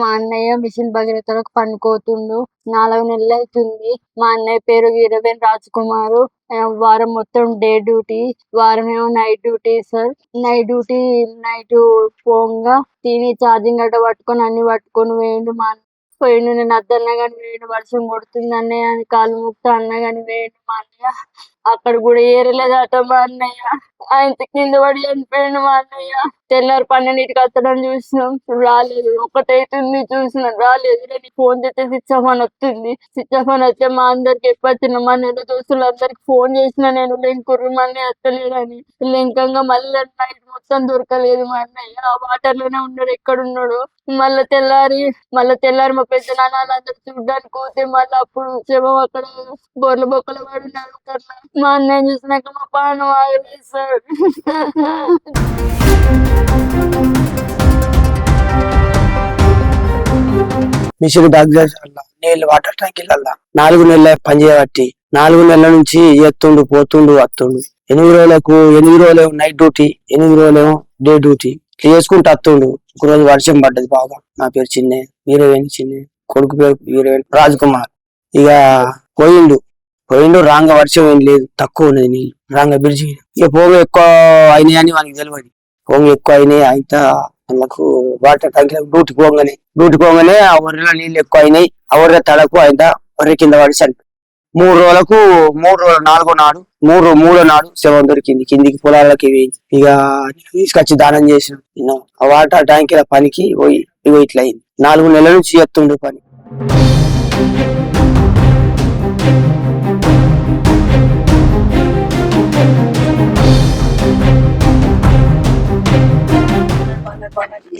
మా అన్నయ్య మిషన్ భగీరథలకు పనుకోతుండు. నాలుగు నెలలు అవుతుంది మా అన్నయ్య పేరు వీరవేన్ రాజ్ కుమార్ వారం మొత్తం డే డ్యూటీ వారం ఏమో night duty sir. Night duty night పోంగా తిని ఛార్జింగ్ గట్ట పట్టుకొని అన్ని పట్టుకొని వేయండి మా పోయిండు నేను అద్దన్నా కానీ వేయండి వర్షం కొడుతుంది అన్నయ్య అని కాలు ముక్త అన్న కానీ వేయండు మా అన్నయ్య. అక్కడ కూడా ఏరలేదట మా అన్నయ్య. ఆయన కింద పడి చనిపోయిన మా అన్నయ్య. తెల్లారి పన్నెండింటికి వస్తాడని చూసినాం. రాలేదు. ఒకటైతుంది చూసినాం. రాలేదు. నేను ఫోన్ చేస్తే స్విచ్ ఆఫ్ అని వస్తుంది. స్విచ్ ఆఫ్ అని వస్తే మా అందరికి ఎప్పొచ్చిన మా నెల దోస్తులందరికి ఫోన్ చేసిన నేను లెంకుర్రు అన్నయ్య వస్తలేడని లెంకంగా మళ్ళీ నైట్ మొత్తం దొరకలేదు మా అన్నయ్య. ఆ వాటర్లోనే ఉన్నాడు ఎక్కడ ఉన్నాడు మళ్ళీ తెల్లారి మళ్ళీ తెల్లారి మా పెద్ద నాన్న అందరు చూడడానికి పోతే మళ్ళీ అప్పుడు శవం అక్కడ బొర్ల బొక్కల పడినాడు మా అన్నయ్య చూసినాక మా పానం ఆగలేదు సార్ మిషన్ డాక్టర్ నీళ్ళు వాటర్ ట్యాంకీలల్లా నాలుగు నెలల పనిచేయబట్టి నాలుగు నెలల నుంచి ఎత్తుండు పోతుండు వస్తుండు ఎనిమిది రోజులకు ఎనిమిది రోజులు నైట్ డ్యూటీ ఎనిమిది రోజులేమో డే డ్యూటీ ఇట్లా చేసుకుంటూ వస్తుండు ఒక రోజు వర్షం పడ్డది బాగా. నా పేరు చిన్నే వీరవేణి చిన్నే. కొడుకు పేరు వీరవేణి రాజ్ కుమార్ ఇక పోయిండు. పోయిండు రాంగ వర్షం ఏం లేదు తక్కువ ఉన్నది నీళ్ళు రాంగ బ్రిడ్జి ఇక పోగు ఎక్కువ అయినాయి అని వాళ్ళకి తెలియదు పోగు ఎక్కువ అయినాయి అయితే వాళ్ళకు వాటర్ ట్యాంక్ డ్యూటీ పోగానే. డ్యూటీ పోగానే ఆ ఒర్రెలో నీళ్ళు ఎక్కువ అయినాయి ఆ ఒర్రె తలకు ఆయన ఒర్రె కింద పడి చనిపోయి మూడు రోజులకు మూడు రోజులు నాలుగో నాడు మూడు మూడో నాడు శవం దొరికింది. కిందికి పొలాలకి వేయింది ఇక తీసుకొచ్చి దానం చేసిన. ఆ వాటర్ ట్యాంకీల పనికి పోయి ఇగో ఇట్లా అయింది నాలుగు నెలల నుంచి ఎత్తుండు పని.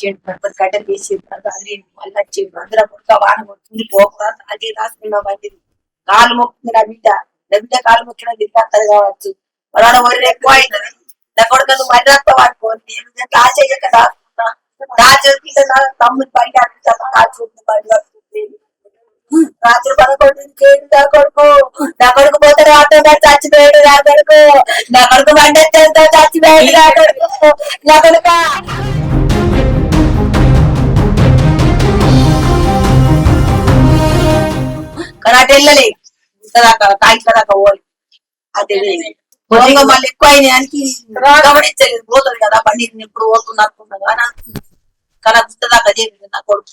చేయండి. పర్పస్ కట్టెలు తీసి మళ్ళీ వచ్చేది అందులో పుడక వాన కొడుతుంది పోక అది రాసుకున్న బండి. కాలు మొక్కుతుంది నా బిడ్డ. నా బిడ్డ కాలు మొక్కిన తింటారు కావచ్చు. వాళ్ళ ఒరి ఎక్కువ అవుతుంది. నా కొడుకు మళ్ళీ వస్తా నేను క్లాస్ అయ్యాక రాసుకుంటా. దాచుకుంటే నా తమ్ముడు బయట దాచుకుంటుంది బయట వస్తుంది రాత్రి పదకొండు చేయండి నా కొడుకు. నా కొడుకు పోతే రాత్రి చచ్చిపోయాడు నా కొడుకు. నా కొడుకు బండి చచ్చిపోయాడు నా కొడుకు. నా కొడుకు. వెళ్ళలే. ఇంతదాకా కాయిట్ల దాకా పోవాలి అదే పొలంగా మళ్ళీ ఎక్కువ అయినాయానికి గమనించలేదు. పోతుంది కదా బండి ఎప్పుడు అనుకున్నాను కానీ అనుకున్నా. కానీ అది ఇంతదాకా చేరింది నా కొడుకు.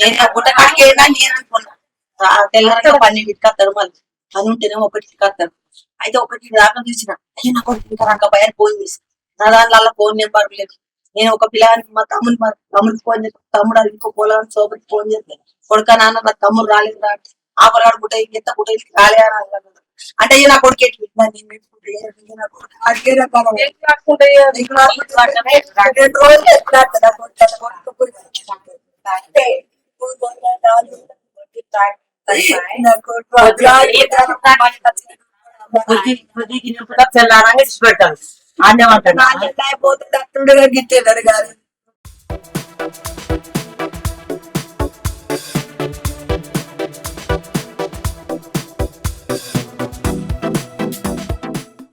నేను గుట్ట కాడికి వెళ్ళినా నేను అనుకున్నా. ఆ తెల్లారిగా పన్నెండింటికి వస్తాడు మళ్ళీ. అని ఉంటేనేమో ఒకటికి వస్తాడు అయితే ఒకటి దాకా చూసిన అయ్యో నా కొడుకు ఇంకా రాక భయాన్ని ఫోన్ చేసి. నా దాంట్లో ఫోన్ నెంబర్ లేదు. నేను ఒక పిల్లగానికి మా తమ్ముడు మా తమ్ముడికి ఫోన్ చేస్తాను తమ్ముడు అది ఇంకో పొలానికి సోబరికి ఫోన్ చేస్తాను కొడుక నాన్న నా తమ్ముడు రాలేదు రా అంటే, ఆపరాడు గుట్ట ఇంకెంత గుట్ట ఇంటికి రాలే అని అన్నాడు. అంటే ఈ నా కొడుకు ఎట్లు ఇట్లా నేను పెట్టుకుంటే ఈ నా కొడుకు అడిగే రకాలు. నీకు నా కొడుకు పట్టమే. రెండు రోజులు ఎట్లా ఆడుతుంది నా కొడుకు? నా కొడుకు పోయి అంటే, పోయి పోయి రాళ్ళు నా కొడుకు అట్లా తెల్లారంగా ఇచ్చి పెట్టాలి ఆడేమంటాడు నాలుగు అయిపోతుంది అట్టుండగా గిట్టేదారు కాదు